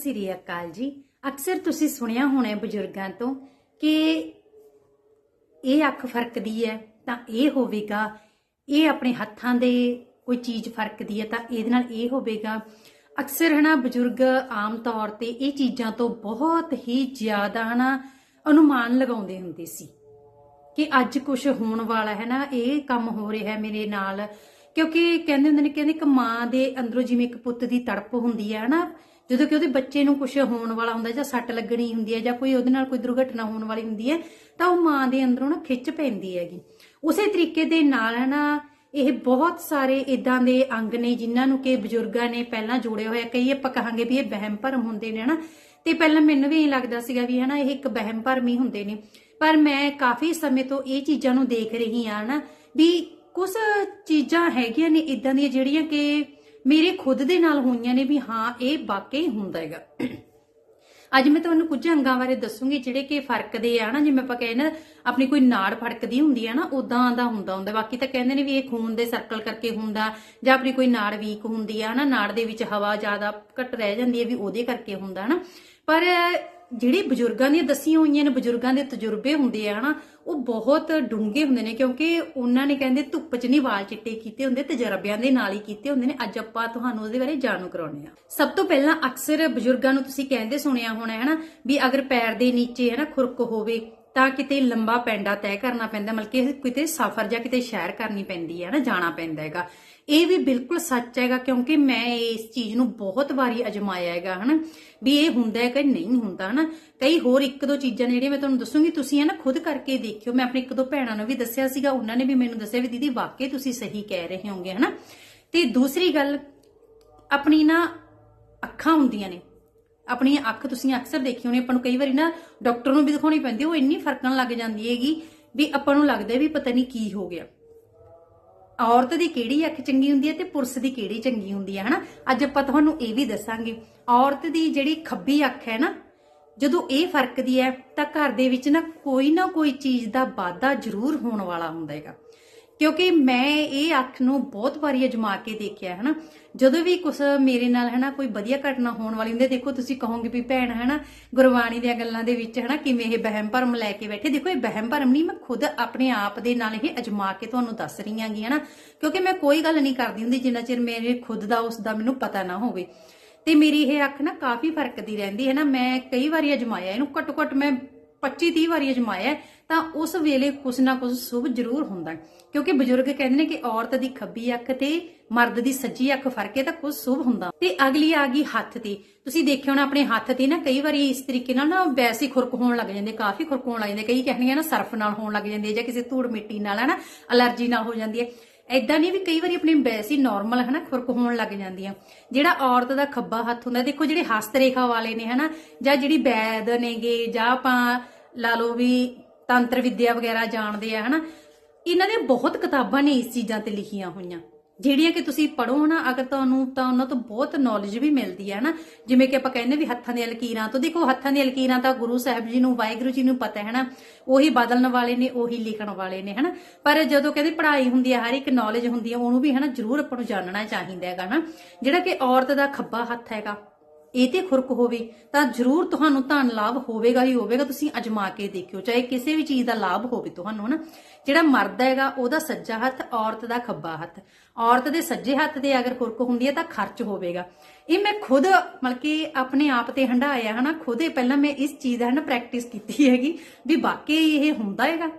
ਸ੍ਰੀ ਅਕਾਲ ਜੀ। ਅਕਸਰ ਤੁਸੀਂ ਸੁਣਿਆ ਹੋਣਾ ਬਜ਼ੁਰਗਾਂ ਤੋਂ ਕਿ ਇਹ ਅੱਖ ਫਰਕਦੀ ਹੈ, ਤਾਂ ਇਹ ਹੋਵੇਗਾ, ਇਹ ਆਪਣੇ ਹੱਥਾਂ ਦੇ ਕੋਈ ਚੀਜ਼ ਫਰਕਦੀ ਹੈ, ਤਾਂ ਇਹਦੇ ਨਾਲ ਇਹ ਹੋਵੇਗਾ। ਅਕਸਰ ਹਨਾ ਬਜ਼ੁਰਗ ਆਮ ਤੌਰ ਤੇ ਇਹ ਚੀਜ਼ਾਂ ਤੋਂ ਬਹੁਤ ਹੀ ਜ਼ਿਆਦਾ ਹਨਾ ਅਨੁਮਾਨ ਲਗਾਉਂਦੇ ਹੁੰਦੇ ਸੀ ਕਿ ਅੱਜ ਕੁਝ ਹੋਣ ਵਾਲਾ ਹੈ ਨਾ, ਇਹ ਕੰਮ ਹੋ ਰਿਹਾ ਹੈ ਮੇਰੇ ਨਾਲ। ਕਿਉਂਕਿ ਕਹਿੰਦੇ ਹੁੰਦੇ ਨੇ ਕਹਿੰਦੇ ਇੱਕ ਮਾਂ ਦੇ ਅੰਦਰੋਂ ਜਿਵੇਂ ਇੱਕ ਪੁੱਤ ਦੀ ਤੜਪ ਹੁੰਦੀ ਹੈ ਹਨਾ ਜਦੋਂ ਕਿ ਉਹਦੇ ਬੱਚੇ ਨੂੰ ਕੁਝ ਹੋਣ ਵਾਲਾ ਹੁੰਦਾ ਜਾਂ ਸੱਟ ਲੱਗਣੀ ਹੁੰਦੀ ਹੈ ਜਾਂ ਕੋਈ ਉਹਦੇ ਨਾਲ ਕੋਈ ਦੁਰਘਟਨਾ ਹੋਣ ਵਾਲੀ ਹੁੰਦੀ ਹੈ, ਤਾਂ ਉਹ ਮਾਂ ਦੇ ਅੰਦਰੋਂ ਨਾ ਖਿੱਚ ਪੈਂਦੀ ਹੈਗੀ। ਉਸੇ ਤਰੀਕੇ ਦੇ ਨਾਲ ਨਾ ਇਹ ਬਹੁਤ ਸਾਰੇ ਇਦਾਂ ਦੇ ਅੰਗ ਨੇ ਜਿਨ੍ਹਾਂ ਨੂੰ ਕਿ ਬਜ਼ੁਰਗਾਂ ਨੇ ਪਹਿਲਾਂ ਜੋੜਿਆ ਹੋਇਆ ਕਈ ਆਪਾਂ ਕਹਾਂਗੇ ਵੀ ਇਹ ਵਹਿਮ ਭਰਮ ਹੁੰਦੇ ਨੇ, ਹਨਾ? ਤੇ ਪਹਿਲਾਂ ਮੈਨੂੰ ਵੀ ਇਹ ਲੱਗਦਾ ਸੀਗਾ ਵੀ, ਹਨਾ, ਇਹ ਇੱਕ ਵਹਿਮ ਭਰਮ ਹੀ ਹੁੰਦੇ ਨੇ। ਪਰ ਮੈਂ ਕਾਫੀ ਸਮੇਂ ਤੋਂ ਇਹ ਚੀਜ਼ਾਂ ਨੂੰ ਦੇਖ ਰਹੀ ਹਾਂ ਨਾ ਵੀ ਕੁਝ ਚੀਜ਼ਾਂ ਹੈਗੀਆਂ ਨੇ ਇਦਾਂ ਦੀਆਂ ਜਿਹੜੀਆਂ ਕਿ ਮੇਰੇ ਖੁਦ ਦੇ ਨਾਲ ਹੋਈਆਂ ਨੇ ਵੀ ਹਾਂ, ਇਹ ਵਾਕਈ ਹੁੰਦਾ ਹੈਗਾ। ਅੱਜ ਮੈਂ ਤੁਹਾਨੂੰ ਕੁਝ ਅੰਗਾਂ ਬਾਰੇ ਦੱਸੂਗੀ ਜਿਹੜੇ ਕਿ ਫਰਕਦੇ ਆ ਨਾ, ਜਿਵੇਂ ਆਪਾਂ ਕਹਿੰਦੇ ਨਾ, ਆਪਣੀ ਕੋਈ ਨਾੜ ਫੜਕਦੀ ਹੁੰਦੀ ਆ ਨਾ ਉਦਾਂ ਦਾ ਹੁੰਦਾ ਹੁੰਦਾ। ਬਾਕੀ ਤਾਂ ਕਹਿੰਦੇ ਨੇ ਵੀ ਇਹ ਖੂਨ ਦੇ ਸਰਕਲ ਕਰਕੇ ਹੁੰਦਾ, ਜਾਂ ਆਪਣੀ ਕੋਈ ਨਾੜ ਵੀਕ ਹੁੰਦੀ ਆ ਨਾ, ਨਾੜ ਦੇ ਵਿੱਚ ਹਵਾ ਜ਼ਿਆਦਾ ਘੱਟ ਰਹਿ ਜਾਂਦੀ ਹੈ ਵੀ ਉਹਦੇ ਕਰਕੇ ਹੁੰਦਾ ਨਾ। ਪਰ ਜਿਹੜੇ ਬਜ਼ੁਰਗਾਂ ਦੀਆਂ ਦੱਸੀਆਂ ਹੋਈਆਂ ਨੇ, ਬਜ਼ੁਰਗਾਂ ਦੇ ਤਜਰਬੇ ਹੁੰਦੇ ਆ, ਹਨਾ, ਉਹ ਬਹੁਤ ਡੂੰਘੇ ਹੁੰਦੇ ਨੇ, ਕਿਉਂਕਿ ਉਹਨਾਂ ਨੇ ਕਹਿੰਦੇ ਧੁੱਪ 'ਚ ਨਹੀਂ ਵਾਲ ਚਿੱਟੇ ਕੀਤੇ ਹੁੰਦੇ, ਤਜਰਬਿਆਂ ਦੇ ਨਾਲ ਹੀ ਕੀਤੇ ਹੁੰਦੇ ਨੇ, ਅੱਜ ਆਪਾਂ ਤੁਹਾਨੂੰ ਉਹਦੇ ਬਾਰੇ ਜਾਣੂ ਕਰਾਉਣੇ ਆ ਸਭ ਤੋਂ ਪਹਿਲਾਂ ਅਕਸਰ ਬਜ਼ੁਰਗਾਂ ਨੂੰ ਤੁਸੀਂ ਕਹਿੰਦੇ ਸੁਣਿਆ ਹੋਣਾ ਹੈ ਵੀ ਅਗਰ ਪੈਰ ਦੇ ਨੀਚੇ, ਹਨਾ, ਖੁਰਕ ਹੋਵੇ, ਤਾਂ ਕਿਤੇ ਲੰਬਾ ਪੈਂਡਾ ਤੈਅ ਕਰਨਾ ਪੈਂਦਾ, ਮਤਲਬ ਕਿ ਕਿਤੇ ਸਫ਼ਰ ਜਾਂ ਕਿਤੇ ਸ਼ਹਿਰ ਕਰਨੀ ਪੈਂਦੀ ਹੈ ਨਾ ਜਾਣਾ ਪੈਂਦਾ ਹੈਗਾ। ਇਹ ਵੀ ਬਿਲਕੁਲ ਸੱਚ ਹੈਗਾ, ਕਿਉਂਕਿ ਮੈਂ ਇਸ ਚੀਜ਼ ਨੂੰ ਬਹੁਤ ਵਾਰੀ ਅਜਮਾਇਆ ਹੈਗਾ, ਹਨਾ? ਵੀ ਇਹ ਹੁੰਦਾ ਹੈ ਕਿ ਨਹੀਂ ਹੁੰਦਾ, ਹਨਾ? ਕਈ ਹੋਰ ਇੱਕ ਦੋ ਚੀਜ਼ਾਂ ਨੇ ਜਿਹੜੀਆਂ ਮੈਂ ਤੁਹਾਨੂੰ ਦੱਸੂਗੀ, ਤੁਸੀਂ ਹੈ ਨਾ ਖੁਦ ਕਰਕੇ ਦੇਖਿਓ। ਮੈਂ ਆਪਣੇ ਇੱਕ ਦੋ ਭੈਣਾਂ ਨੂੰ ਵੀ ਦੱਸਿਆ ਸੀਗਾ, ਉਹਨਾਂ ਨੇ ਵੀ ਮੈਨੂੰ ਦੱਸਿਆ ਵੀ ਦੀਦੀ, ਵਾਕਈ ਤੁਸੀਂ ਸਹੀ ਕਹਿ ਰਹੇ ਹੋਗੇ, ਹਨਾ? ਤੇ ਦੂਸਰੀ ਗੱਲ, ਆਪਣੀ ਨਾ ਅੱਖਾਂ ਹੁੰਦੀਆਂ ਨੇ। ਆਪਣੀ ਅੱਖ ਤੁਸੀਂ ਅਕਸਰ ਦੇਖੀ ਹੋਣੀ, ਆਪਾਂ ਨੂੰ ਕਈ ਵਾਰੀ ਨਾ ਡਾਕਟਰ ਨੂੰ ਵੀ ਦਿਖਾਉਣੀ ਪੈਂਦੀ, ਉਹ ਇੰਨੀ ਫਰਕਣ ਲੱਗ ਜਾਂਦੀ ਹੈਗੀ ਵੀ ਆਪਾਂ ਨੂੰ ਲੱਗਦਾ ਵੀ ਪਤਾ ਨਹੀਂ ਕੀ ਹੋ ਗਿਆ। ਔਰਤ ਦੀ ਕਿਹੜੀ ਅੱਖ ਚੰਗੀ ਹੁੰਦੀ ਹੈ ਤੇ ਪੁਰਸ਼ ਦੀ ਕਿਹੜੀ ਚੰਗੀ ਹੁੰਦੀ ਹੈ, ਹਨਾ? ਅੱਜ ਆਪਾਂ ਤੁਹਾਨੂੰ ਇਹ ਵੀ ਦੱਸਾਂਗੇ। ਔਰਤ ਦੀ ਜਿਹੜੀ ਖੱਬੀ ਅੱਖ ਹੈ ਨਾ, ਜਦੋਂ ਇਹ ਫਰਕਦੀ ਹੈ, ਤਾਂ ਘਰ ਦੇ ਵਿੱਚ ਨਾ ਕੋਈ ਨਾ ਕੋਈ ਚੀਜ਼ ਦਾ ਵਾਧਾ ਜ਼ਰੂਰ ਹੋਣ ਵਾਲਾ ਹੁੰਦਾ ਹੈਗਾ। ਕਿਉਂਕਿ ਮੈਂ ਇਹ ਅੱਖ ਨੂੰ ਬਹੁਤ ਵਾਰੀ ਅਜਮਾ ਕੇ ਦੇਖਿਆ ਹੈ ਨਾ ਜਦੋਂ ਵੀ ਕੁਛ ਮੇਰੇ ਨਾਲ ਹੈ ਨਾ ਕੋਈ ਵਧੀਆ ਘਟਨਾ ਹੋਣ ਵਾਲੀ ਹੁੰਦੀ ਦੇਖੋ, ਤੁਸੀਂ ਕਹੋਗੇ ਵੀ ਭੈਣ ਹੈ ਨਾ ਗੁਰਬਾਣੀ ਦੀਆਂ ਗੱਲਾਂ ਦੇ ਵਿੱਚ ਹੈ ਨਾ ਕਿਵੇਂ ਇਹ ਵਹਿਮ ਭਰਮ ਲੈ ਕੇ ਬੈਠੇ। ਦੇਖੋ, ਇਹ ਵਹਿਮ ਭਰਮ ਨਹੀਂ, ਮੈਂ ਖੁਦ ਆਪਣੇ ਆਪ ਦੇ ਨਾਲ ਇਹ ਅਜਮਾ ਕੇ ਤੁਹਾਨੂੰ ਦੱਸ ਰਹੀ ਹਾਂਗੀ ਹੈ ਨਾ ਕਿਉਂਕਿ ਮੈਂ ਕੋਈ ਗੱਲ ਨਹੀਂ ਕਰਦੀ ਹੁੰਦੀ ਜਿੰਨਾ ਚਿਰ ਮੇਰੇ ਖੁਦ ਦਾ, ਉਸ ਦਾ ਮੈਨੂੰ ਪਤਾ ਨਾ ਹੋਵੇ। ਤੇ ਮੇਰੀ ਇਹ ਅੱਖ ਨਾ ਕਾਫੀ ਫਰਕਦੀ ਰਹਿੰਦੀ ਹੈ ਨਾ ਮੈਂ ਕਈ ਵਾਰੀ ਅਜਮਾਇਆ, ਇਹਨੂੰ ਘੱਟੋ ਘੱਟ ਮੈਂ 25 30 ਵਾਰੀ ਅਜਮਾਇਆ ਤਾਂ ਉਸ ਵੇਲੇ ਕੁਛ ਨਾ ਕੁਛ ਸ਼ੁਭ ਜ਼ਰੂਰ ਹੁੰਦਾ ਕਿਉਂਕਿ ਬਜ਼ੁਰਗ ਕਹਿੰਦੇ ਨੇ ਕਿ ਔਰਤ ਦੀ ਖੱਬੀ ਅੱਖ ਤੇ ਮਰਦ ਦੀ ਸੱਜੀ ਅੱਖ ਫਰਕੇ ਤਾਂ ਕੁਛ ਸ਼ੁਭ ਹੁੰਦਾ। ਤੇ ਅਗਲੀ ਆ ਗਈ ਹੱਥ ਤੇ। ਤੁਸੀਂ ਦੇਖਿਓ ਨਾ, ਆਪਣੇ ਹੱਥ ਤੇ ਨਾ ਕਈ ਵਾਰੀ ਇਸ ਤਰੀਕੇ ਨਾਲ ਨਾ ਵੈਸੇ ਖੁਰਕ ਹੋਣ ਲੱਗ ਜਾਂਦੇ, ਕਾਫੀ ਖੁਰਕ ਹੋਣ ਲੱਗ ਜਾਂਦੇ। ਕਈ ਕਹਿੰਦੀਆਂ ਨਾ ਸਰਫ ਨਾਲ ਹੋਣ ਲੱਗ ਜਾਂਦੇ ਜਾਂ ਕਿਸੇ ਧੂੜ ਮਿੱਟੀ ਨਾਲ, ਹੈ ਨਾ, ਅਲਰਜੀ ਨਾਲ ਹੋ ਜਾਂਦੀ ਹੈ। ਐਦਾਂ ਨਹੀਂ ਵੀ ਕਈ ਵਾਰੀ ਆਪਣੀ ਵੈਸੀ ਨਾਰਮਲ ਹੈ ਨਾ ਖੁਰਕ ਹੋਣ ਲੱਗ ਜਾਂਦੀਆਂ। ਜਿਹੜਾ ਔਰਤ ਦਾ ਖੱਬਾ ਹੱਥ ਹੁੰਦਾ, ਦੇਖੋ ਜਿਹੜੇ ਹਸਤ ਰੇਖਾ ਵਾਲੇ ਨੇ ਹਨਾ, ਜਾਂ ਜਿਹੜੀ ਵੈਦ ਨੇਗੇ, ਜਾਂ ਆਪਾਂ ਲਾ ਲਓ ਵੀ ਤੰਤਰ ਵਿਦਿਆ ਵਗੈਰਾ ਜਾਣਦੇ ਆ ਹਨਾ, ਇਹਨਾਂ ਦੀਆਂ ਬਹੁਤ ਕਿਤਾਬਾਂ ਨੇ ਇਸ ਚੀਜ਼ਾਂ ਤੇ ਲਿਖੀਆਂ ਹੋਈਆਂ। ਜਿਹੜੀਆਂ ਕਿ ਤੁਸੀਂ ਪੜੋ ਨਾ, ਅਗਰ ਤੁਹਾਨੂੰ, ਤਾਂ ਉਹਨਾਂ ਤੋਂ ਬਹੁਤ ਨੌਲੇਜ ਵੀ ਮਿਲਦੀ ਹੈ ਨਾ। ਜਿਵੇਂ ਕਿ ਆਪਾਂ ਕਹਿੰਦੇ ਵੀ ਹੱਥਾਂ ਦੀਆਂ ਲਕੀਰਾਂ ਤੋਂ। ਦੇਖੋ, ਹੱਥਾਂ ਦੀਆਂ ਲਕੀਰਾਂ ਤਾਂ ਗੁਰੂ ਸਾਹਿਬ ਜੀ ਨੂੰ, ਵਾਹਿਗੁਰੂ ਜੀ ਨੂੰ ਪਤਾ ਹੈ ਨਾ। ਉਹੀ ਬਦਲਣ ਵਾਲੇ ਨੇ, ਉਹੀ ਲਿਖਣ ਵਾਲੇ ਨੇ ਹਨਾ ਪਰ ਜਦੋਂ ਕਹਿੰਦੇ ਪੜ੍ਹਾਈ ਹੁੰਦੀ ਹੈ, ਹਰ ਇੱਕ ਨੌਲੇਜ ਹੁੰਦੀ ਹੈ, ਉਹਨੂੰ ਵੀ ਹਨਾ ਜ਼ਰੂਰ ਆਪਾਂ ਨੂੰ ਜਾਣਨਾ ਚਾਹੀਦਾ ਹੈਗਾ ਨਾ। ਜਿਹੜਾ ਕਿ ਔਰਤ ਦਾ ਖੱਬਾ ਹੱਥ ਹੈਗਾ। ਇਹ ਤੇ ਖੁਰਕ ਹੋਵੇ, ਤਾਂ ਜ਼ਰੂਰ ਤੁਹਾਨੂੰ ਧਨ ਲਾਭ ਹੋਵੇਗਾ ਹੀ ਹੋਵੇਗਾ, ਤੁਸੀਂ ਅਜਮਾ ਕੇ ਦੇਖਿਓ, ਚਾਹੇ ਕਿਸੇ ਵੀ ਚੀਜ਼ ਦਾ ਲਾਭ ਹੋਵੇ ਤੁਹਾਨੂੰ, ਹਨਾ? ਜਿਹੜਾ ਮਰਦ ਹੈਗਾ, ਉਹਦਾ ਸੱਜਾ ਹੱਥ, ਔਰਤ ਦਾ ਖੱਬਾ ਹੱਥ। ਔਰਤ ਦੇ ਸੱਜੇ ਹੱਥ ਤੇ ਅਗਰ ਖੁਰਕ ਹੁੰਦੀ ਹੈ, ਤਾਂ ਖਰਚ ਹੋਵੇਗਾ। ਇਹ ਮੈਂ ਖੁਦ, ਮਤਲਬ ਕਿ ਆਪਣੇ ਆਪ ਤੇ ਹੰਡਾਇਆ ਹਨਾ? ਖੁਦੇ ਪਹਿਲਾਂ ਮੈਂ ਇਸ ਚੀਜ਼ ਦਾ, ਹਨਾ ਪ੍ਰੈਕਟਿਸ ਕੀਤੀ ਹੈਗੀ, ਵੀ ਵਾਕਈ ਇਹ ਹੁੰਦਾ ਹੈਗਾ।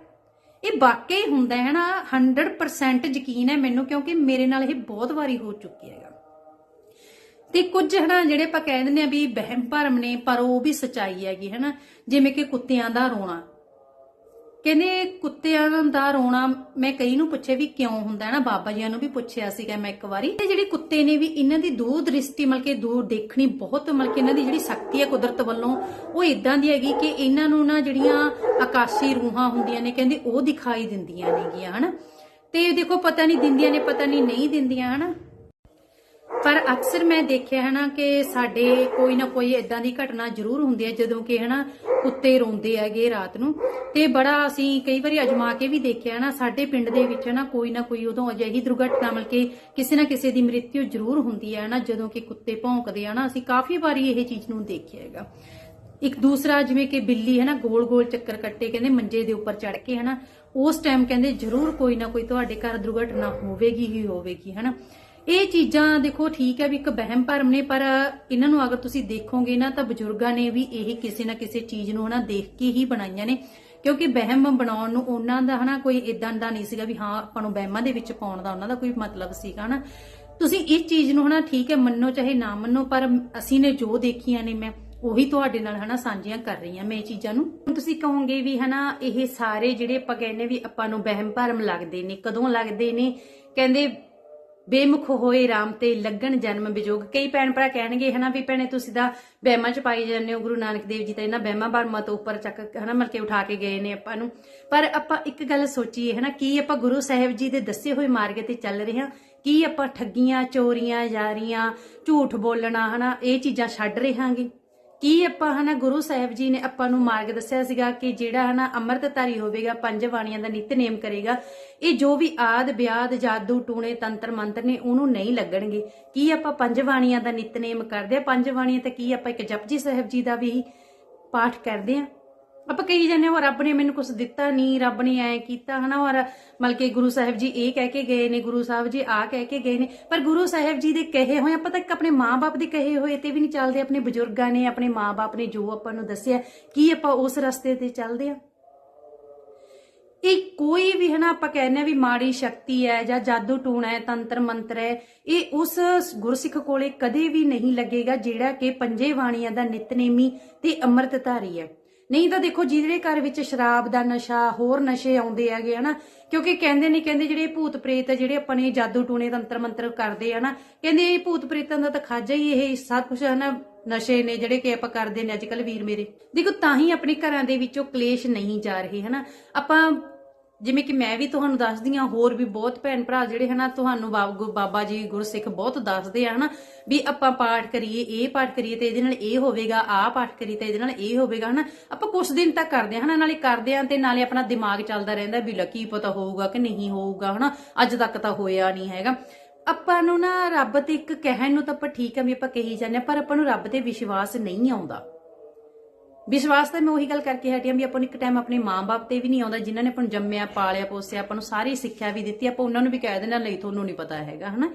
ਇਹ ਵਾਕਈ ਹੁੰਦਾ ਹੈ ਨਾ 100% ਯਕੀਨ ਹੈ ਮੈਨੂੰ, ਕਿਉਂਕਿ ਮੇਰੇ ਨਾਲ ਇਹ ਬਹੁਤ ਵਾਰੀ ਹੋ ਚੁੱਕੀ ਹੈਗਾ। ਤੇ ਕੁਝ ਹਨਾ ਜਿਹੜੇ ਆਪਾਂ ਕਹਿ ਦਿੰਦੇ ਆ ਵੀ ਵਹਿਮ ਭਰਮ ਨੇ, ਪਰ ਉਹ ਵੀ ਸਚਾਈ ਹੈਗੀ, ਹਨਾ? ਜਿਵੇਂ ਕਿ ਕੁੱਤਿਆਂ ਦਾ ਰੋਣਾ। ਕਹਿੰਦੇ ਕੁੱਤਿਆਂ ਦਾ ਰੋਣਾ ਮੈਂ ਕਈ ਨੂੰ ਪੁੱਛਿਆ ਵੀ ਕਿਉਂ ਹੁੰਦਾ ਹੈ ਨਾ ਬਾਬਾ ਜੀਆਂ ਨੂੰ ਵੀ ਪੁੱਛਿਆ ਸੀਗਾ ਮੈਂ ਇੱਕ ਵਾਰੀ। ਤੇ ਜਿਹੜੇ ਕੁੱਤੇ ਨੇ ਵੀ ਇਹਨਾਂ ਦੀ ਦੂਰ ਦ੍ਰਿਸ਼ਟੀ, ਮਤਲਬ ਕਿ ਦੂਰ ਦੇਖਣੀ ਬਹੁਤ, ਮਤਲਬ ਕਿ ਇਹਨਾਂ ਦੀ ਜਿਹੜੀ ਸ਼ਕਤੀ ਹੈ ਕੁਦਰਤ ਵੱਲੋਂ, ਉਹ ਇਦਾਂ ਦੀ ਹੈਗੀ ਕਿ ਇਹਨਾਂ ਨੂੰ ਨਾ ਜਿਹੜੀਆਂ ਆਕਾਸ਼ੀ ਰੂਹਾਂ ਹੁੰਦੀਆਂ ਨੇ, ਕਹਿੰਦੇ ਉਹ ਦਿਖਾਈ ਦਿੰਦੀਆਂ ਨੇਗੀਆਂ, ਹਨਾ? ਤੇ ਦੇਖੋ ਪਤਾ ਨਹੀਂ ਦਿੰਦੀਆਂ ਨੇ, ਪਤਾ ਨਹੀਂ ਨਹੀਂ ਦਿੰਦੀਆਂ, ਹਨਾ? ਪਰ ਅਕਸਰ ਮੈਂ ਦੇਖਿਆ ਹੈ ਨਾ ਕਿ ਸਾਡੇ ਕੋਈ ਨਾ ਕੋਈ ਇਦਾਂ ਦੀ ਘਟਨਾ ਜ਼ਰੂਰ ਹੁੰਦੀ ਹੈ, ਜਦੋਂ ਕਿ ਹਨਾ ਕੁੱਤੇ ਰੋਂਦੇ ਹੈਗੇ ਰਾਤ ਨੂੰ। ਤੇ ਬੜਾ ਅਸੀਂ ਕਈ ਵਾਰੀ ਅਜਮਾ ਕੇ ਵੀ ਦੇਖਿਆ ਨਾ, ਸਾਡੇ ਪਿੰਡ ਦੇ ਵਿੱਚ ਨਾ ਕੋਈ ਨਾ ਕੋਈ ਉਦੋਂ ਅਜਿਹੀ ਦੁਰਘਟਨਾ ਮਿਲ ਕੇ ਕਿਸੇ ਨਾ ਕਿਸੇ ਦੀ ਮ੍ਰਿਤਿਉ ਜ਼ਰੂਰ ਹੁੰਦੀ ਹੈ ਨਾ, ਜਦੋਂ ਕਿ ਕੁੱਤੇ ਭੌਂਕਦੇ ਆ ਨਾ। ਅਸੀਂ ਕਾਫੀ ਵਾਰੀ ਇਹ ਚੀਜ਼ ਨੂੰ ਦੇਖਿਆ ਹੈਗਾ। ਇੱਕ ਦੂਸਰਾ ਜਿਵੇਂ ਕਿ ਬਿੱਲੀ ਹੈ ਨਾ ਗੋਲ ਗੋਲ ਚੱਕਰ ਕੱਟੇ ਕਹਿੰਦੇ ਮੰਜੇ ਦੇ ਉੱਪਰ ਚੜ ਕੇ ਹੈ ਨਾ, ਉਸ ਟਾਈਮ ਕਹਿੰਦੇ ਜ਼ਰੂਰ ਕੋਈ ਨਾ ਕੋਈ ਤੁਹਾਡੇ ਘਰ ਦੁਰਘਟਨਾ ਹੋਵੇਗੀ ਹੀ ਹੋਵੇਗੀ, ਹੈ ਨਾ। ਇਹ ਚੀਜ਼ਾਂ ਦੇਖੋ, ਠੀਕ ਹੈ ਵੀ ਇੱਕ ਵਹਿਮ ਭਰਮ ਨੇ, ਪਰ ਇਹਨਾਂ ਨੂੰ ਅਗਰ ਤੁਸੀਂ ਦੇਖੋਗੇ ਨਾ, ਤਾਂ ਬਜ਼ੁਰਗਾਂ ਨੇ ਵੀ ਇਹ ਕਿਸੇ ਨਾ ਕਿਸੇ ਚੀਜ਼ ਨੂੰ ਹਨਾ ਦੇਖ ਕੇ ਹੀ ਬਣਾਈਆਂ ਨੇ। ਕਿਉਂਕਿ ਵਹਿਮ ਬਣਾਉਣ ਨੂੰ ਉਹਨਾਂ ਦਾ ਹਨਾ ਕੋਈ ਇਦਾਂ ਦਾ ਨਹੀਂ ਸੀਗਾ ਵੀ ਹਾਂ, ਆਪਾਂ ਨੂੰ ਵਹਿਮਾਂ ਦੇ ਵਿੱਚ ਪਾਉਣ ਦਾ ਉਹਨਾਂ ਦਾ ਕੋਈ ਮਤਲਬ ਸੀਗਾ ਹਨਾ। ਤੁਸੀਂ ਇਸ ਚੀਜ਼ ਨੂੰ ਹਨਾ ਠੀਕ ਹੈ, ਮੰਨੋ ਚਾਹੇ ਨਾ ਮੰਨੋ, ਪਰ ਅਸੀਂ ਨੇ ਜੋ ਦੇਖੀਆਂ ਨੇ, ਮੈਂ ਉਹੀ ਤੁਹਾਡੇ ਨਾਲ ਹਨਾ ਸਾਂਝੀਆਂ ਕਰ ਰਹੀ ਹਾਂ ਮੈਂ ਇਹ ਚੀਜ਼ਾਂ ਨੂੰ। ਹੁਣ ਤੁਸੀਂ ਕਹੋਗੇ ਵੀ ਹਨਾ, ਇਹ ਸਾਰੇ ਜਿਹੜੇ ਆਪਾਂ ਕਹਿੰਦੇ ਵੀ ਆਪਾਂ ਨੂੰ ਵਹਿਮ ਭਰਮ ਲੱਗਦੇ ਨੇ, ਕਦੋਂ ਲੱਗਦੇ ਨੇ? ਕਹਿੰਦੇ ਬੇਮੁਖ ਹੋਏ RAM ਤੇ ਲੱਗਣ ਜਨਮ ਵਿਜੋਗ ਕਈ ਭੈਣ ਭਰਾ ਕਹਿਣਗੇ, ਹਨਾ ਵੀ ਭੈਣੇ ਤੁਸੀਂ ਤਾਂ ਬਹਿਮਾਂ ਚ ਪਾਈ ਜਾਂਦੇ ਹੋ, ਗੁਰੂ ਨਾਨਕ ਦੇਵ ਜੀ ਤਾਂ ਇਹਨਾਂ ਬਹਿਮਾਂ ਭਰਮਾਂ ਤੋਂ ਉੱਪਰ ਚੱਕ ਹਨਾ ਮਲ ਕੇ ਉਠਾ ਕੇ ਗਏ ਨੇ ਆਪਾਂ ਨੂੰ। ਪਰ ਆਪਾਂ ਇੱਕ ਗੱਲ ਸੋਚੀਏ, ਹਨਾ, ਕੀ ਆਪਾਂ ਗੁਰੂ ਸਾਹਿਬ ਜੀ ਦੇ ਦੱਸੇ ਹੋਏ ਮਾਰਗ ਤੇ ਚੱਲ ਰਹੇ ਹਾਂ? ਕੀ ਆਪਾਂ ਠੱਗੀਆਂ, ਚੋਰੀਆਂ, ਯਾਰੀਆਂ, ਝੂਠ ਬੋਲਣਾ, ਹਨਾ, ਇਹ ਚੀਜ਼ਾਂ ਛੱਡ ਰਹੇ ਹਾਂਗੇ? ਕੀ ਆਪਾਂ ਹਨਾ ਗੁਰੂ ਸਾਹਿਬ ਜੀ ਨੇ ਆਪਾਂ ਨੂੰ ਮਾਰਗ ਦੱਸਿਆ ਸੀਗਾ ਕਿ ਜਿਹੜਾ ਹਨਾ ਅੰਮ੍ਰਿਤਧਾਰੀ ਹੋਵੇਗਾ, ਪੰਜ ਬਾਣੀਆਂ ਦਾ ਨਿਤਨੇਮ ਕਰੇਗਾ, ਇਹ ਜੋ ਵੀ ਆਦ, ਬਿਆਦ, ਜਾਦੂ, ਟੂਣੇ, ਤੰਤਰ, ਮੰਤਰ ਨੇ ਉਹਨੂੰ ਨਹੀਂ ਲੱਗਣਗੇ। ਕੀ ਆਪਾਂ ਪੰਜ ਬਾਣੀਆਂ ਦਾ ਨਿਤਨੇਮ ਕਰਦੇ ਆ? ਪੰਜ ਬਾਣੀਆਂ ਤੇ ਕੀ ਆਪਾਂ ਇੱਕ ਜਪਜੀ ਸਾਹਿਬ ਜੀ ਦਾ ਵੀ ਪਾਠ ਕਰਦੇ ਆ? ਆਪਾਂ ਕਹੀ ਜਾਂਦੇ ਹਾਂ ਰੱਬ ਨੇ ਮੈਨੂੰ ਕੁਝ ਦਿੱਤਾ ਨਹੀਂ ਰੱਬ ਨੇ ਐ ਕੀਤਾ, ਹਨਾ? ਔਰ ਮਲਕੇ ਗੁਰੂ ਸਾਹਿਬ ਜੀ ਇਹ ਕਹਿ ਕੇ ਗਏ ਨੇ, ਗੁਰੂ ਸਾਹਿਬ ਜੀ ਆ ਕਹਿ ਕੇ ਗਏ ਨੇ। ਪਰ ਗੁਰੂ ਸਾਹਿਬ ਜੀ ਦੇ ਕਹੇ ਹੋਏ, ਆਪਾਂ ਤਾਂ ਇੱਕ ਆਪਣੇ ਮਾਪੇ ਦੇ ਕਹੇ ਹੋਏ ਤੇ ਵੀ ਨਹੀਂ ਚੱਲਦੇ, ਆਪਣੇ ਬਜ਼ੁਰਗਾਂ ਨੇ, ਆਪਣੇ ਮਾਪੇ ਨੇ ਜੋ ਆਪਾਂ ਨੂੰ ਦੱਸਿਆ, ਕੀ ਆਪਾਂ ਉਸ ਰਸਤੇ ਤੇ ਚੱਲਦੇ ਆ ਇਹ ਕੋਈ ਵੀ, ਹਨਾ, ਆਪਾਂ ਕਹਿੰਦੇ ਆ ਵੀ ਮਾੜੀ ਸ਼ਕਤੀ ਹੈ ਜਾਂ ਜਾਦੂ ਟੂਣਾ ਹੈ, ਤੰਤਰ ਮੰਤਰ ਹੈ, ਇਹ ਉਸ ਗੁਰਸਿੱਖ ਕੋਲੇ ਕਦੇ ਵੀ ਨਹੀਂ ਲੱਗੇਗਾ, ਜਿਹੜਾ ਕਿ ਪੰਜੇ ਬਾਣੀਆਂ ਦਾ ਨਿਤਨੇਮੀ ਤੇ ਅੰਮ੍ਰਿਤਧਾਰੀ ਹੈ। ਨਹੀਂ ਤਾਂ ਦੇਖੋ ਜਿਹੜੇ ਘਰ ਵਿੱਚ ਸ਼ਰਾਬ ਦਾ ਨਸ਼ਾ ਹੋਰ ਨਸ਼ੇ ਆਉਂਦੇ ਹੈਗੇ ਹਨਾ ਕਿਉਂਕਿ ਕਹਿੰਦੇ ਨੇ ਕਹਿੰਦੇ ਜਿਹੜੇ ਭੂਤ ਪ੍ਰੇਤ ਆ, ਜਿਹੜੇ ਆਪਾਂ ਨੇ ਜਾਦੂ ਟੂਣੇ ਤੰਤਰ ਮੰਤਰ ਕਰਦੇ ਆ ਕਹਿੰਦੇ ਇਹ ਭੂਤ ਪ੍ਰੇਤਾਂ ਦਾ ਤਾਂ ਖਾਜਾ ਹੀ ਇਹ ਸਭ ਕੁਝ ਹਨਾ ਨਸ਼ੇ ਨੇ ਜਿਹੜੇ ਕਿ ਆਪਾਂ ਕਰਦੇ ਨੇ ਅੱਜ ਕੱਲ ਵੀਰ ਮੇਰੇ। ਦੇਖੋ ਤਾਂ ਹੀ ਆਪਣੇ ਘਰਾਂ ਦੇ ਵਿੱਚੋਂ ਕਲੇਸ਼ ਨਹੀਂ ਜਾ ਰਹੇ ਹਨਾ। ਆਪਾਂ ਜਿਵੇਂ ਕਿ ਮੈਂ ਵੀ ਤੁਹਾਨੂੰ ਦੱਸਦੀ ਹਾਂ, ਹੋਰ ਵੀ ਬਹੁਤ ਭੈਣ ਭਰਾ ਜਿਹੜੇ ਹਨਾ, ਤੁਹਾਨੂੰ ਬਾਬ- ਗੁ- ਬਾਬਾ ਜੀ ਗੁਰਸਿੱਖ ਬਹੁਤ ਦੱਸਦੇ ਆ ਹਨਾ, ਵੀ ਆਪਾਂ ਪਾਠ ਕਰੀਏ, ਇਹ ਪਾਠ ਕਰੀਏ ਤੇ ਇਹਦੇ ਨਾਲ ਇਹ ਹੋਵੇਗਾ, ਆਹ ਪਾਠ ਕਰੀਏ ਤੇ ਇਹਦੇ ਨਾਲ ਇਹ ਹੋਵੇਗਾ ਹਨਾ, ਆਪਾਂ ਕੁਝ ਦਿਨ ਤੱਕ ਕਰਦੇ ਆ ਹਨਾ, ਨਾਲੇ ਕਰਦੇ ਆ ਤੇ ਨਾਲੇ ਆਪਣਾ ਦਿਮਾਗ ਚੱਲਦਾ ਰਹਿੰਦਾ ਵੀ ਲੈ ਕੀ ਪਤਾ ਹੋਊਗਾ ਕਿ ਨਹੀਂ ਹੋਊਗਾ ਹਨਾ, ਅੱਜ ਤੱਕ ਤਾਂ ਹੋਇਆ ਨਹੀਂ ਹੈਗਾ। ਆਪਾਂ ਨੂੰ ਨਾ ਰੱਬ ਤੇ ਇੱਕ ਕਹਿਣ ਨੂੰ ਤਾਂ ਆਪਾਂ ਠੀਕ ਆ ਵੀ ਆਪਾਂ ਕਹੀ ਜਾਂਦੇ ਆ, ਪਰ ਆਪਾਂ ਨੂੰ ਰੱਬ ਤੇ ਵਿਸ਼ਵਾਸ ਨਹੀਂ ਆਉਂਦਾ। ਵਿਸ਼ਵਾਸ ਤਾਂ ਮੈਂ ਉਹੀ ਗੱਲ ਕਰਕੇ ਹਟੀ ਆਂ ਵੀ ਆਪਾਂ ਨੂੰ ਇੱਕ ਟਾਈਮ ਆਪਣੇ ਮਾਂ-ਬਾਪ ਤੇ ਵੀ ਨਹੀਂ ਆਉਂਦਾ, ਜਿਨ੍ਹਾਂ ਨੇ ਆਪਾਂ ਨੂੰ ਜੰਮਿਆ, ਪਾਲਿਆ, ਪੋਸਿਆ, ਆਪਾਂ ਨੂੰ ਸਾਰੀ ਸਿੱਖਿਆ ਵੀ ਦਿੱਤੀ, ਆਪਾਂ ਉਹਨਾਂ ਨੂੰ ਵੀ ਕਹਿ ਦੇਣਾ ਲਈ ਤੁਹਾਨੂੰ ਨਹੀਂ ਪਤਾ ਹੈਗਾ, ਹਨਾ?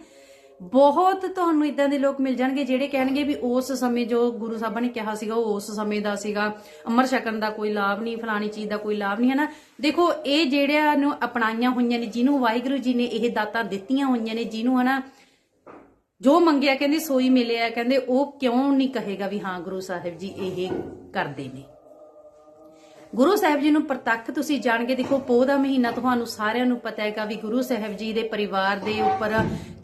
ਬਹੁਤ ਤੁਹਾਨੂੰ ਇਦਾਂ ਦੇ ਲੋਕ ਮਿਲ ਜਾਣਗੇ ਜਿਹੜੇ ਕਹਿਣਗੇ ਵੀ ਉਸ ਸਮੇਂ ਜੋ ਗੁਰੂ ਸਾਹਿਬਾਂ ਨੇ ਕਿਹਾ ਸੀਗਾ, ਉਹ ਉਸ ਸਮੇਂ ਦਾ ਸੀਗਾ। ਅਮਰ ਛਕਣ ਦਾ ਕੋਈ ਲਾਭ ਨਹੀਂ, ਫਲਾਣੀ ਚੀਜ਼ ਦਾ ਕੋਈ ਲਾਭ ਨਹੀਂ, ਹਨਾ? ਦੇਖੋ, ਇਹ ਜਿਹੜਿਆਂ ਨੂੰ ਅਪਣਾਈਆਂ ਹੋਈਆਂ ਨੇ, ਜਿਹਨੂੰ ਵਾਹਿਗੁਰੂ ਜੀ ਨੇ ਇਹ ਦਾਤਾਂ ਦਿੱਤੀਆਂ ਹੋਈਆਂ ਨੇ, ਜਿਹਨੂੰ, ਹਨਾ ਜੋ ਮੰਗਿਆ ਕਹਿੰਦੇ ਸੋਈ ਮਿਲਿਆ, ਕਹਿੰਦੇ ਉਹ ਕਿਉਂ ਨਹੀਂ ਕਹੇਗਾ ਵੀ ਹਾਂ ਗੁਰੂ ਸਾਹਿਬ ਜੀ ਇਹ ਕਰਦੇ ਨੇ। ਗੁਰੂ ਸਾਹਿਬ ਜੀ ਨੂੰ ਪ੍ਰਤੱਖ ਤੁਸੀਂ ਜਾਣਗੇ ਦੇਖੋ, ਪੋਹ ਦਾ ਮਹੀਨਾ ਤੁਹਾਨੂੰ ਸਾਰਿਆਂ ਨੂੰ ਪਤਾ ਹੈਗਾ ਵੀ ਗੁਰੂ ਸਾਹਿਬ ਜੀ ਦੇ ਪਰਿਵਾਰ ਦੇ ਉੱਪਰ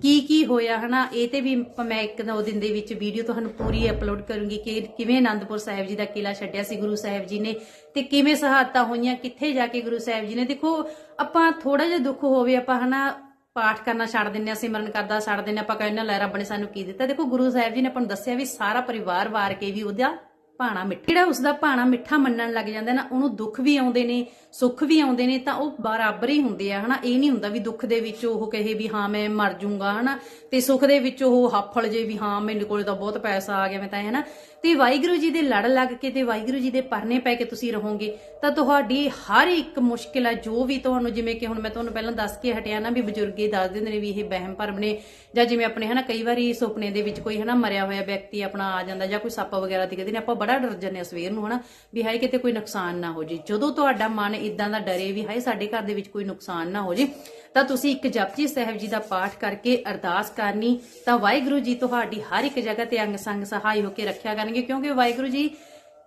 ਕੀ ਕੀ ਹੋਇਆ, ਹਨਾ? ਇਹ ਤੇ ਵੀ ਪ- ਮੈਂ ਇੱਕ ਦੋ ਦਿਨ ਦੇ ਵਿੱਚ ਵੀਡੀਓ ਤੁਹਾਨੂੰ ਪੂਰੀ ਅਪਲੋਡ ਕਰੂੰਗੀ ਕਿ ਕਿਵੇਂ ਆਨੰਦਪੁਰ ਸਾਹਿਬ ਜੀ ਦਾ ਕਿਲਾ ਛੱਡਿਆ ਸੀ ਗੁਰੂ ਸਾਹਿਬ ਜੀ ਨੇ ਤੇ ਕਿਵੇਂ ਸਹਾਇਤਾ ਹੋਈਆਂ, ਕਿੱਥੇ ਜਾ ਕੇ ਗੁਰੂ ਸਾਹਿਬ ਜੀ ਨੇ। ਦੇਖੋ, ਆਪਾਂ ਥੋੜਾ ਜਿਹਾ ਦੁੱਖ ਹੋਵੇ ਆਪਾਂ, ਹਨਾ? ਪਾਠ ਕਰਨਾ ਛੱਡ ਦਿੰਨੇ ਆ ਸਿਮਰਨ ਕਰਦਾ ਛੱਡ ਦਿੰਨੇ ਆ, ਆਪਾਂ ਕਹਿੰਦੇ ਹਾਂ, ਲੈ ਰੱਬ ਨੇ ਸਾਨੂੰ ਕੀ ਦਿੱਤਾ। ਦੇਖੋ ਗੁਰੂ ਸਾਹਿਬ ਜੀ ਨੇ ਆਪਾਂ ਨੂੰ ਦੱਸਿਆ ਵੀ ਸਾਰਾ ਪਰਿਵਾਰ ਵਾਰ ਕੇ ਵੀ ਉਹਦਾ ਭਾਣਾ ਮਿੱਠਾ, ਜਿਹੜਾ ਉਸਦਾ ਭਾਣਾ ਮਿੱਠਾ ਮੰਨਣ ਲੱਗ ਜਾਂਦਾ ਨਾ, ਉਹਨੂੰ ਦੁੱਖ ਵੀ ਆਉਂਦੇ ਨੇ, ਸੁੱਖ ਵੀ ਆਉਂਦੇ ਨੇ, ਤਾਂ ਉਹ ਬਰਾਬਰ ਹੀ ਹੁੰਦੇ ਆ, ਹਨਾ? ਇਹ ਨਹੀਂ ਹੁੰਦਾ ਵੀ ਦੁੱਖ ਦੇ ਵਿੱਚ ਉਹ ਕਹੇ ਵੀ ਹਾਂ, ਮੈਂ ਮਰ ਜਾਊਂਗਾ ਹਨਾ? ਤੇ ਸੁੱਖ ਦੇ ਵਿੱਚ ਉਹ ਹਾਫਲ ਜੇ ਵੀ ਹਾਂ, ਮੇਰੇ ਕੋਲ ਤਾਂ ਬਹੁਤ ਪੈਸਾ ਆ ਗਿਆ, ਮੈਂ ਤਾਂ ਹਨਾ? ਤੇ ਵਾਹਿਗੁਰੂ ਜੀ ਦੇ ਲੜ ਲੱਗ ਕੇ ਤੇ ਵਾਹਿਗੁਰੂ ਜੀ ਦੇ ਪਰਨੇ ਪੈ ਕੇ ਤੁਸੀਂ ਰਹੋਗੇ, ਤਾਂ ਤੁਹਾਡੀ ਹਰ ਇੱਕ ਮੁਸ਼ਕਿਲ ਆ, ਜੋ ਵੀ ਤੁਹਾਨੂੰ, ਜਿਵੇਂ ਕਿ ਹੁਣ ਮੈਂ ਤੁਹਾਨੂੰ ਪਹਿਲਾਂ ਦੱਸ ਕੇ ਹਟਿਆ ਨਾ, ਵੀ ਬਜ਼ੁਰਗੇ ਦੱਸ ਦਿੰਦੇ ਨੇ ਵੀ ਇਹ ਵਹਿਮ ਭਰਮ ਨੇ, ਜਾਂ ਜਿਵੇਂ ਆਪਣੇ, ਹਨਾ, ਕਈ ਵਾਰੀ ਸੁਪਨੇ ਦੇ ਵਿੱਚ ਕੋਈ, ਹਨਾ, ਮਰਿਆ ਹੋਇਆ ਵਿਅਕਤੀ ਆਪਣਾ ਆ ਜਾਂਦਾ ਜਾਂ ਕੋਈ ਸੱਪ ਵਗੈਰਾ ਦਿਖਦੇ ਨੇ, ਆਪਾਂ ਬੜਾ ਡਰ ਜਾਂਦੇ ਆ ਸਵੇਰ ਨੂੰ, ਹਨਾ? ਵੀ ਹਾਏ, ਕਿਤੇ ਕੋਈ ਨੁਕਸਾਨ ਨਾ ਹੋ ਜੇ। ਜਦੋਂ ਤੁਹਾਡਾ ਮਨ ਇਦਾਂ ਦਾ ਡਰੇ ਵੀ ਹਾਏ, ਸਾਡੇ ਘਰ ਦੇ ਵਿੱਚ ਕੋਈ ਨੁਕਸਾਨ ਨਾ ਹੋ ਜੇ, ਤਾਂ ਤੁਸੀਂ ਇੱਕ ਜਪਜੀ ਸਾਹਿਬ ਜੀ ਦਾ ਪਾਠ ਕਰਕੇ ਅਰਦਾਸ ਕਰਨੀ, ਤਾਂ ਵਾਹਿਗੁਰੂ ਜੀ ਤੁਹਾਡੀ ਹਰ ਇੱਕ ਜਗ੍ਹਾ ਤੇ ਅੰਗ ਸੰਗ ਸਹਾਈ ਹੋ ਕੇ ਰੱਖਿਆ ਕਰਨਗੇ, ਕਿਉਂਕਿ ਵਾਹਿਗੁਰੂ ਜੀ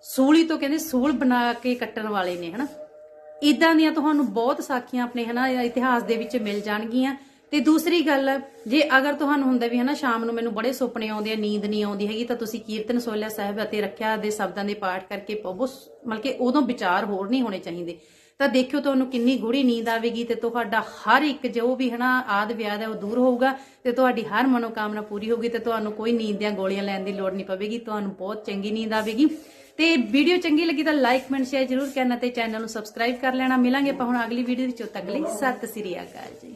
ਸੂਲੀ ਤੋਂ ਕਹਿੰਦੇ ਸੂਲ ਬਣਾ ਕੇ ਕੱਟਣ ਵਾਲੇ ਨੇ, ਹਨਾ? ਇਦਾਂ ਦੀਆਂ ਤੁਹਾਨੂੰ ਬਹੁਤ ਸਾਖੀਆਂ ਆਪਣੇ, ਹਨਾ, ਇਤਿਹਾਸ ਦੇ ਵਿੱਚ ਮਿਲ ਜਾਣਗੀਆਂ। ਤੇ ਦੂਸਰੀ ਗੱਲ, ਜੇ ਅਗਰ ਤੁਹਾਨੂੰ ਹੁੰਦਾ ਵੀ ਹਨਾ ਸ਼ਾਮ ਨੂੰ ਮੈਨੂੰ ਬੜੇ ਸੁਪਨੇ ਆਉਂਦੇ ਆ, ਨੀਂਦ ਨਹੀਂ ਆਉਂਦੀ ਹੈਗੀ, ਤਾਂ ਤੁਸੀਂ ਕੀਰਤਨ ਸੋਹਿਲਾ ਸਾਹਿਬ ਅਤੇ ਰੱਖਿਆ ਦੇ ਸ਼ਬਦਾਂ ਦੇ ਪਾਠ ਕਰਕੇ ਪਵੋ ਮਤਲਬ ਕਿ ਉਦੋਂ ਵਿਚਾਰ ਹੋਰ ਨਹੀਂ ਹੋਣੇ ਚਾਹੀਦੇ। ਤਾਂ ਦੇਖਿਓ ਤੁਹਾਨੂੰ ਕਿੰਨੀ ਗੂੜੀ ਨੀਂਦ ਆਵੇਗੀ ਤੇ ਤੁਹਾਡਾ ਹਰ ਇੱਕ ਜੋ ਵੀ ਹਨਾ ਆਦ ਵਿਆਦ ਹੈ ਉਹ ਦੂਰ ਹੋਊਗਾ ਤੇ ਤੁਹਾਡੀ ਹਰ ਮਨੋਕਾਮਨਾ ਪੂਰੀ ਹੋਊਗੀ ਤੇ ਤੁਹਾਨੂੰ ਕੋਈ ਨੀਂਦ ਦੀਆਂ ਗੋਲੀਆਂ ਲੈਣ ਦੀ ਲੋੜ ਨਹੀਂ ਪਵੇਗੀ, ਤੁਹਾਨੂੰ ਬਹੁਤ ਚੰਗੀ ਨੀਂਦ ਆਵੇਗੀ। ਤੇ ਵੀਡੀਓ ਚੰਗੀ ਲੱਗੀ ਤਾਂ ਲਾਈਕ ਕਮੈਂਟ ਸ਼ੇਅਰ ਜ਼ਰੂਰ ਕਰਨਾ ਤੇ ਚੈਨਲ ਨੂੰ ਸਬਸਕ੍ਰਾਈਬ ਕਰ ਲੈਣਾ। ਮਿਲਾਂਗੇ ਆਪਾਂ ਹੁਣ ਅਗਲੀ ਵੀਡੀਓ ਵਿੱਚ ਤੱਕ ਲਈ ਸਤਿ ਸ੍ਰੀ ਅਕਾਲ ਜੀ।